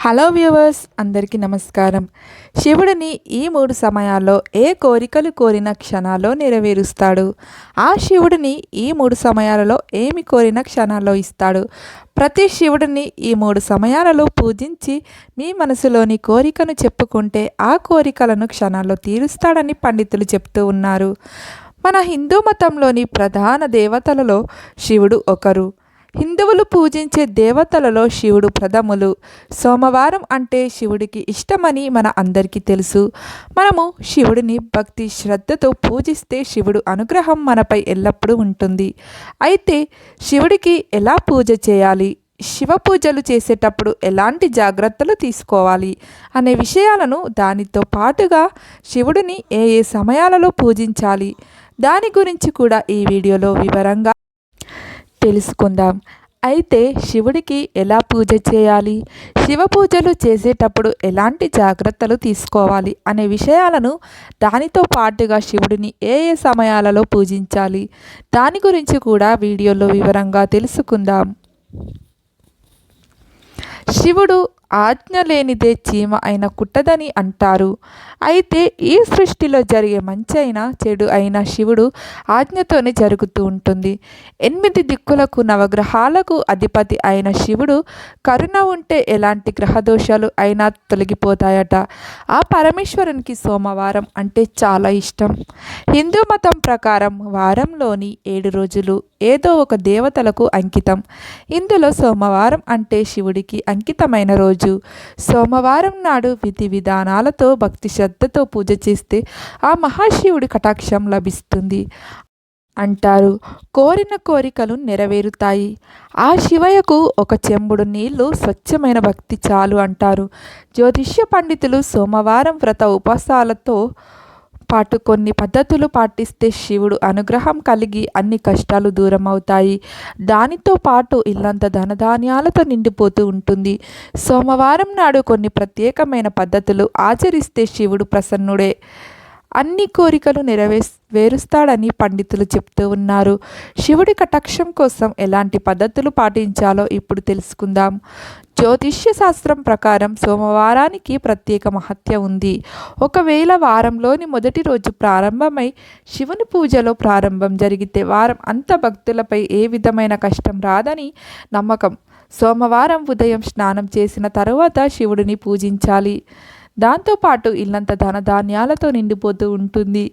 Hello viewers అందరికీ నమస్కారం. శివుడిని ఈ మూడు సమయాల్లో ఏ కోరికలు కోరిన క్షణాల్లో నెరవేరుస్తాడు? ఆ శివుడిని ఈ మూడు సమయాలలో ఏమి కోరిన క్షణాల్లో ఇస్తాడు? ప్రతి శివుడిని ఈ మూడు సమయాలలో పూజించి మీ మనసులోని కోరికను చెప్పుకుంటే ఆ కోరికలను క్షణాల్లో తీరుస్తాడని పండితులు చెప్తూ ఉన్నారు. మన హిందూ మతంలోని ప్రధాన దేవతలలో శివుడు ఒకరు. హిందువులు పూజించే దేవతలలో శివుడు ప్రథములు. సోమవారం అంటే శివుడికి ఇష్టమని మన అందరికీ తెలుసు. మనము శివుడిని భక్తి శ్రద్ధతో పూజిస్తే శివుడు అనుగ్రహం మనపై ఎల్లప్పుడూ ఉంటుంది. అయితే శివుడికి ఎలా పూజ చేయాలి? శివ పూజలు చేసేటప్పుడు ఎలాంటి జాగ్రత్తలు తీసుకోవాలి? అనే విషయాలను దానితో పాటుగా శివుడిని ఏ ఏ సమయాలలో పూజించాలి? దాని గురించి కూడా ఈ వీడియోలో వివరంగా తెలుసుకుందాం. అయితే శివుడికి ఎలా పూజ చేయాలి? శివ పూజలు చేసేటప్పుడు ఎలాంటి జాగ్రత్తలు తీసుకోవాలి అనే విషయాలను దానితో పాటుగా శివుడిని ఏ ఏ సమయాలలో పూజించాలి? దాని గురించి కూడా వీడియోలో వివరంగా తెలుసుకుందాం. శివుడు ఆజ్ఞ లేనిదే చీమ అయిన కుట్టదని అంటారు. అయితే ఈ సృష్టిలో జరిగే మంచి అయినా చెడు అయినా శివుడు ఆజ్ఞతోనే జరుగుతూ ఉంటుంది. ఎనిమిది దిక్కులకు నవగ్రహాలకు అధిపతి అయిన శివుడు కరుణ ఉంటే ఎలాంటి గ్రహదోషాలు అయినా తొలగిపోతాయట. ఆ పరమేశ్వరునికి సోమవారం అంటే చాలా ఇష్టం. హిందూ మతం ప్రకారం వారంలోని ఏడు రోజులు ఏదో ఒక దేవతలకు అంకితం. ఇందులో సోమవారం అంటే శివుడికి అంకితమైన రోజు. సోమవారం నాడు విధి విధానాలతో భక్తి శ్రద్ధతో పూజ చేస్తే ఆ మహాశివుడి కటాక్షం లభిస్తుంది. అంటారు కోరిన కోరికలు నెరవేరుతాయి. ఆ శివయ్యకు ఒక చెంబుడు నీళ్ళు స్వచ్ఛమైన భక్తి చాలు అంటారు. జ్యోతిష్య పండితులు సోమవారం వ్రత ఉపవాసాలతో పాటు కొన్ని పద్ధతులు పాటిస్తే శివుడు అనుగ్రహం కలిగి అన్ని కష్టాలు దూరం అవుతాయి దానితో పాటు ఇల్లంత ధనధాన్యాలతో నిండిపోతూ ఉంటుంది. సోమవారం నాడు కొన్ని ప్రత్యేకమైన పద్ధతులు ఆచరిస్తే శివుడు ప్రసన్నుడే. అన్ని కోరికలు నెరవేరుస్తాడని పండితులు చెప్తూ ఉన్నారు. శివుడి కటాక్షం కోసం ఎలాంటి పద్ధతులు పాటించాలో ఇప్పుడు తెలుసుకుందాం. జ్యోతిష్య శాస్త్రం ప్రకారం సోమవారానికి ప్రత్యేక మహత్య ఉంది. ఒకవేళ వారంలోని మొదటి రోజు ప్రారంభమై శివుని పూజలో ప్రారంభం జరిగితే వారం అంత భక్తులపై ఏ విధమైన కష్టం రాదని నమ్మకం. సోమవారం ఉదయం స్నానం చేసిన తరువాత శివుడిని పూజించాలి. దాంతోపాటు ఇల్లంత ధనధాన్యాలతో నిండిపోతూ ఉంటుంది.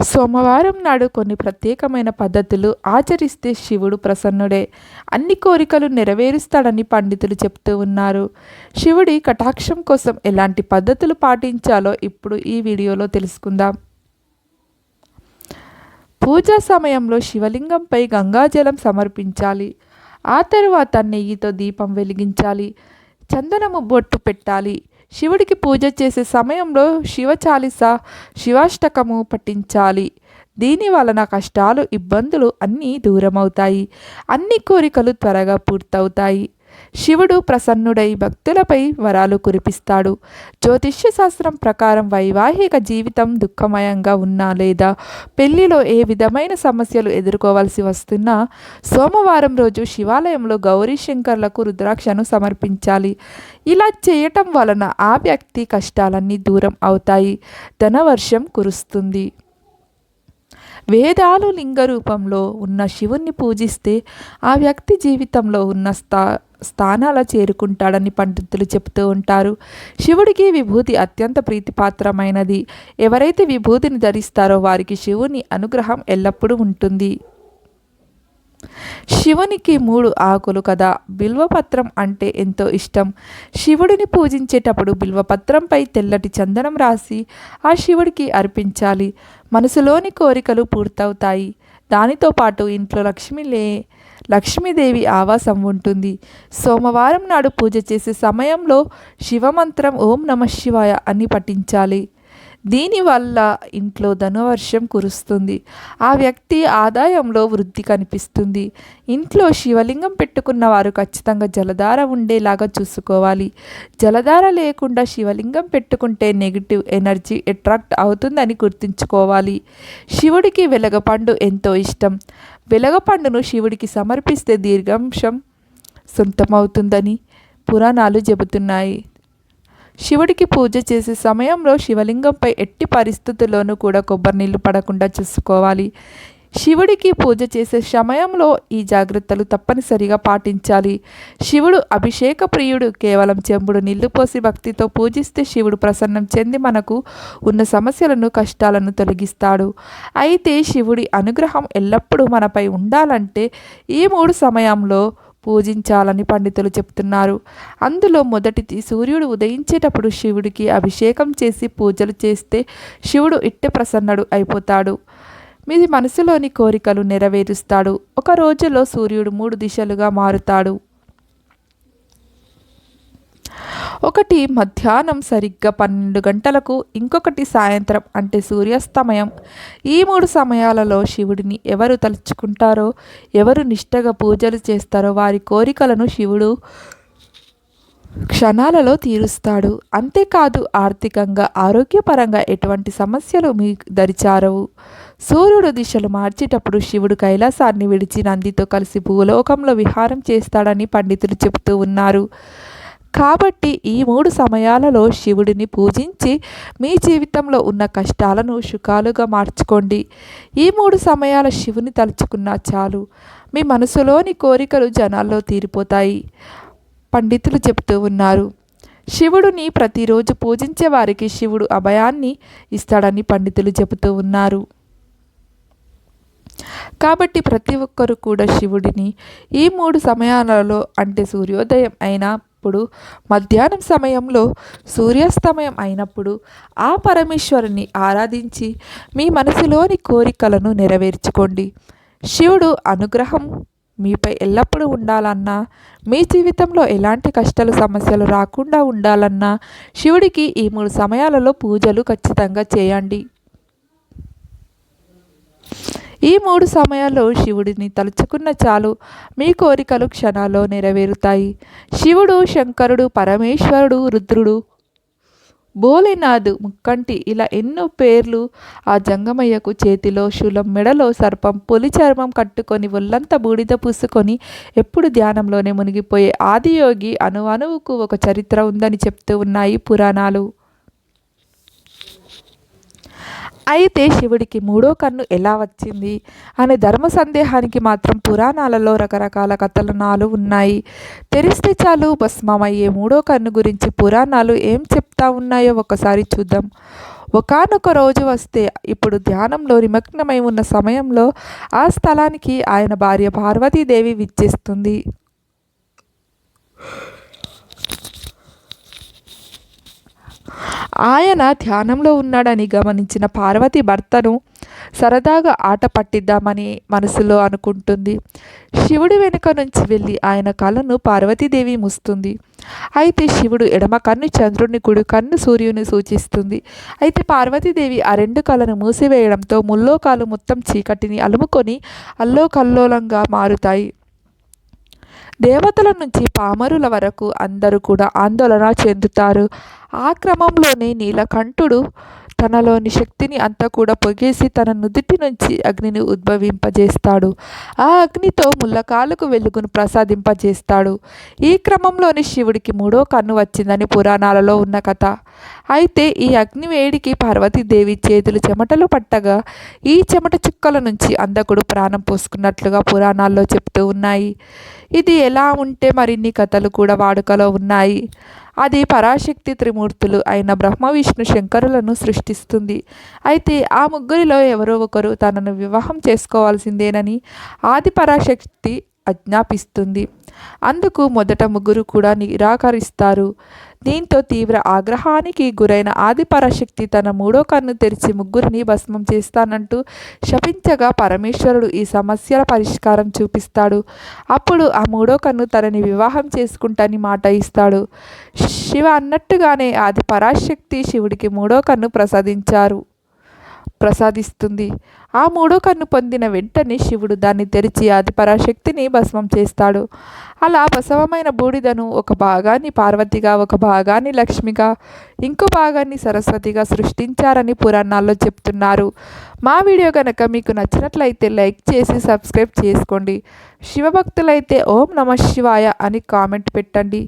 సోమవారం నాడు కొన్ని ప్రత్యేకమైన పద్ధతులు ఆచరిస్తే శివుడు ప్రసన్నుడే. అన్ని కోరికలు నెరవేరుస్తాడని పండితులు చెప్తూ ఉన్నారు. శివుడి కటాక్షం కోసం ఎలాంటి పద్ధతులు పాటించాలో ఇప్పుడు ఈ వీడియోలో తెలుసుకుందాం. పూజా సమయంలో శివలింగంపై గంగాజలం సమర్పించాలి. ఆ తరువాత నెయ్యితో దీపం వెలిగించాలి. చందనము బొట్టు పెట్టాలి. శివుడికి పూజ చేసే సమయంలో శివ చాలీస శివాష్టకము పఠించాలి. దీని వలన కష్టాలు ఇబ్బందులు అన్నీ దూరమవుతాయి. అన్ని కోరికలు త్వరగా పూర్తవుతాయి. శివుడు ప్రసన్నుడై భక్తులపై వరాలు కురిపిస్తాడు. జ్యోతిష్య శాస్త్రం ప్రకారం వైవాహిక జీవితం దుఃఖమయంగా ఉన్నా లేదా పెళ్ళిలో ఏ విధమైన సమస్యలు ఎదుర్కోవాల్సి వస్తున్నా సోమవారం రోజు శివాలయంలో గౌరీ శంకర్లకు రుద్రాక్షను సమర్పించాలి. ఇలా చేయటం వలన ఆ వ్యక్తి కష్టాలన్నీ దూరం అవుతాయి. ధనవర్షం కురుస్తుంది. వేదాలు లింగ రూపంలో ఉన్న శివుణ్ణి పూజిస్తే ఆ వ్యక్తి జీవితంలో ఉన్న స్థా స్థానాల చేరుకుంటాడని పండితులు చెబుతూ ఉంటారు. శివుడికి విభూతి అత్యంత ప్రీతిపాత్రమైనది. ఎవరైతే విభూతిని ధరిస్తారో వారికి శివుని అనుగ్రహం ఎల్లప్పుడూ ఉంటుంది. శివునికి మూడు ఆకులు కదా బిల్వపత్రం అంటే ఎంతో ఇష్టం. శివుడిని పూజించేటప్పుడు బిల్వపత్రంపై తెల్లటి చందనం రాసి ఆ శివుడికి అర్పించాలి. మనసులోని కోరికలు పూర్తవుతాయి. దానితో పాటు ఇంట్లో లక్ష్మి లే లక్ష్మీదేవి ఆవాసం ఉంటుంది. సోమవారం నాడు పూజ చేసే సమయంలో శివమంత్రం ఓం నమ శివాయ అని పఠించాలి. దీనివల్ల ఇంట్లో ధనవర్షం కురుస్తుంది. ఆ వ్యక్తి ఆదాయంలో వృద్ధి కనిపిస్తుంది. ఇంట్లో శివలింగం పెట్టుకున్న వారు ఖచ్చితంగా జలధార ఉండేలాగా చూసుకోవాలి. జలధార లేకుండా శివలింగం పెట్టుకుంటే నెగిటివ్ ఎనర్జీ అట్రాక్ట్ అవుతుందని గుర్తుంచుకోవాలి. శివుడికి వెలగపండు ఎంతో ఇష్టం. వెలగపండును శివుడికి సమర్పిస్తే దీర్ఘంశం సొంతమవుతుందని పురాణాలు చెబుతున్నాయి. శివుడికి పూజ చేసే సమయంలో శివలింగంపై ఎట్టి పరిస్థితుల్లోనూ కూడా కొబ్బరి నీళ్ళు పడకుండా చూసుకోవాలి. శివుడికి పూజ చేసే సమయంలో ఈ జాగ్రత్తలు తప్పనిసరిగా పాటించాలి. శివుడు అభిషేక ప్రియుడు కేవలం చెంబుడు నీళ్ళు పోసి భక్తితో పూజిస్తే శివుడు ప్రసన్నం చెంది మనకు ఉన్న సమస్యలను కష్టాలను తొలగిస్తాడు. అయితే శివుడి అనుగ్రహం ఎల్లప్పుడూ మనపై ఉండాలంటే ఈ మూడు సమయంలో పూజించాలని పండితులు చెప్తున్నారు. అందులో మొదటిది సూర్యుడు ఉదయించేటప్పుడు శివుడికి అభిషేకం చేసి పూజలు చేస్తే శివుడు ఇట్టె ప్రసన్నుడు అయిపోతాడు. మీది మనసులోని కోరికలు నెరవేరుస్తాడు. ఒక రోజులో సూర్యుడు మూడు దిశలుగా మారుతాడు. ఒకటి మధ్యాహ్నం సరిగ్గా పన్నెండు గంటలకు ఇంకొకటి సాయంత్రం అంటే సూర్యాస్తమయం. ఈ మూడు సమయాలలో శివుడిని ఎవరు తలుచుకుంటారో ఎవరు నిష్టగా పూజలు చేస్తారో వారి కోరికలను శివుడు క్షణాలలో తీరుస్తాడు. అంతేకాదు ఆర్థికంగా ఆరోగ్యపరంగా ఎటువంటి సమస్యలు మీ దరిచారవు? సూర్యుడు దిశలు మార్చేటప్పుడు శివుడు కైలాసాన్ని విడిచి నందితో కలిసి భూలోకంలో విహారం చేస్తాడని పండితులు చెబుతూ ఉన్నారు. కాబట్టి ఈ మూడు సమయాలలో శివుడిని పూజించి మీ జీవితంలో ఉన్న కష్టాలను సుఖాలుగా మార్చుకోండి. ఈ మూడు సమయాల శివుని తలుచుకున్నా చాలు. మీ మనసులోని కోరికలు జనాల్లో తీరిపోతాయి. పండితులు చెబుతూ ఉన్నారు. శివుడిని ప్రతిరోజు పూజించే వారికి శివుడు అభయాన్ని ఇస్తాడని పండితులు చెబుతూ ఉన్నారు. కాబట్టి ప్రతి ఒక్కరు కూడా శివుడిని ఈ మూడు సమయాలలో అంటే సూర్యోదయం అయినప్పుడు మధ్యాహ్నం సమయంలో సూర్యాస్తమయం అయినప్పుడు ఆ పరమేశ్వరుని ఆరాధించి మీ మనసులోని కోరికలను నెరవేర్చుకోండి. శివుడు అనుగ్రహం మీపై ఎల్లప్పుడూ ఉండాలన్నా మీ జీవితంలో ఎలాంటి కష్టాలు సమస్యలు రాకుండా ఉండాలన్నా శివుడికి ఈ మూడు సమయాలలో పూజలు ఖచ్చితంగా చేయండి. ఈ మూడు సమయాల్లో శివుడిని తలుచుకున్న చాలు మీ కోరికలు క్షణాల్లో నెరవేరుతాయి. శివుడు శంకరుడు పరమేశ్వరుడు రుద్రుడు భోలేనాథ్ ముక్కంటి ఇలా ఎన్నో పేర్లు ఆ జంగమయ్యకు చేతిలో శూలం మెడలో సర్పం పులి చర్మం కట్టుకొని ఒళ్ళంతా బూడిద పూసుకొని ఎప్పుడు ధ్యానంలోనే మునిగిపోయే ఆదియోగి అణువణువుకు ఒక చరిత్ర ఉందని చెప్తూ ఉన్నాయి పురాణాలు. అయితే శివుడికి మూడో కన్ను ఎలా వచ్చింది? అనే ధర్మ సందేహానికి మాత్రం పురాణాలలో రకరకాల కథనాలు ఉన్నాయి. తెరిస్తే చాలు భస్మమయ్యే మూడో కన్ను గురించి పురాణాలు ఏం చెప్తా ఉన్నాయో ఒకసారి చూద్దాం. ఒకనొక రోజు వస్తే ఇప్పుడు ధ్యానంలో నిమగ్నమై ఉన్న సమయంలో ఆ స్థలానికి ఆయన భార్య పార్వతీదేవి విచ్చేస్తుంది. ఆయన ధ్యానంలో ఉన్నాడని గమనించిన పార్వతి భర్తను సరదాగా ఆట పట్టిద్దామని మనసులో అనుకుంటుంది. శివుడి వెనుక నుంచి వెళ్ళి ఆయన కళ్ళను పార్వతీదేవి ముస్తుంది. అయితే శివుడు ఎడమ కన్ను చంద్రుని కుడి కన్ను సూర్యుని సూచిస్తుంది. అయితే పార్వతీదేవి ఆ రెండు కళ్ళను మూసివేయడంతో ముల్లోకాలు మొత్తం చీకటిని అలుముకొని అల్లోకల్లోలంగా మారుతాయి. దేవతల నుంచి పామరుల వరకు అందరూ కూడా ఆందోళన చెందుతారు. ఆ క్రమంలోనే నీలకంఠుడు తనలోని శక్తిని అంతా కూడా పొగేసి తన నుదుటి నుంచి అగ్నిని ఉద్భవింపజేస్తాడు. ఆ అగ్నితో ముల్లకాలకు వెలుగును ప్రసాదింపజేస్తాడు. ఈ క్రమంలోని శివుడికి మూడో కన్ను వచ్చిందని పురాణాలలో ఉన్న కథ. అయితే ఈ అగ్ని వేడికి పార్వతీదేవి చేతులు చెమటలు పట్టగా ఈ చెమట చుక్కల నుంచి అందకుడు ప్రాణం పోసుకున్నట్లుగా పురాణాల్లో చెప్తూ ఉన్నాయి. ఇది ఎలా ఉంటే మరిన్ని కథలు కూడా వాడుకలో ఉన్నాయి. అది పరాశక్తి త్రిమూర్తులు అయిన బ్రహ్మ విష్ణు శంకరులను సృష్టిస్తుంది. అయితే ఆ ముగ్గురిలో ఎవరో ఒకరు తనను వివాహం చేసుకోవాల్సిందేనని ఆది పరాశక్తి ఆజ్ఞాపిస్తుంది. అందుకు మొదట ముగ్గురు కూడా నిరాకరిస్తారు. దీంతో తీవ్ర ఆగ్రహానికి గురైన ఆదిపరాశక్తి తన మూడో కన్ను తెరిచి ముగ్గురిని భస్మం చేస్తానంటూ శపించగా పరమేశ్వరుడు ఈ సమస్యల పరిష్కారం చూపిస్తాడు. అప్పుడు ఆ మూడో కన్ను తనని వివాహం చేసుకుంటాని మాట ఇస్తాడు. శివ అన్నట్టుగానే ఆది పరాశక్తి శివుడికి మూడో కన్ను ప్రసాదించారు. ప్రసాదిస్తుంది. ఆ మూడో కన్ను పొందిన వెంటనే శివుడు దాన్ని తెరిచి ఆది పరాశక్తిని భస్మం చేస్తాడు. అలా బసవమైన బూడిదను ఒక భాగాన్ని పార్వతిగా ఒక భాగాన్ని లక్ష్మిగా ఇంకో భాగాన్ని సరస్వతిగా సృష్టించారని పురాణాల్లో చెప్తున్నారు. మా వీడియో కనుక మీకు నచ్చినట్లయితే లైక్ చేసి సబ్స్క్రైబ్ చేసుకోండి. శివభక్తులైతే ఓం నమ శివాయ అని కామెంట్ పెట్టండి.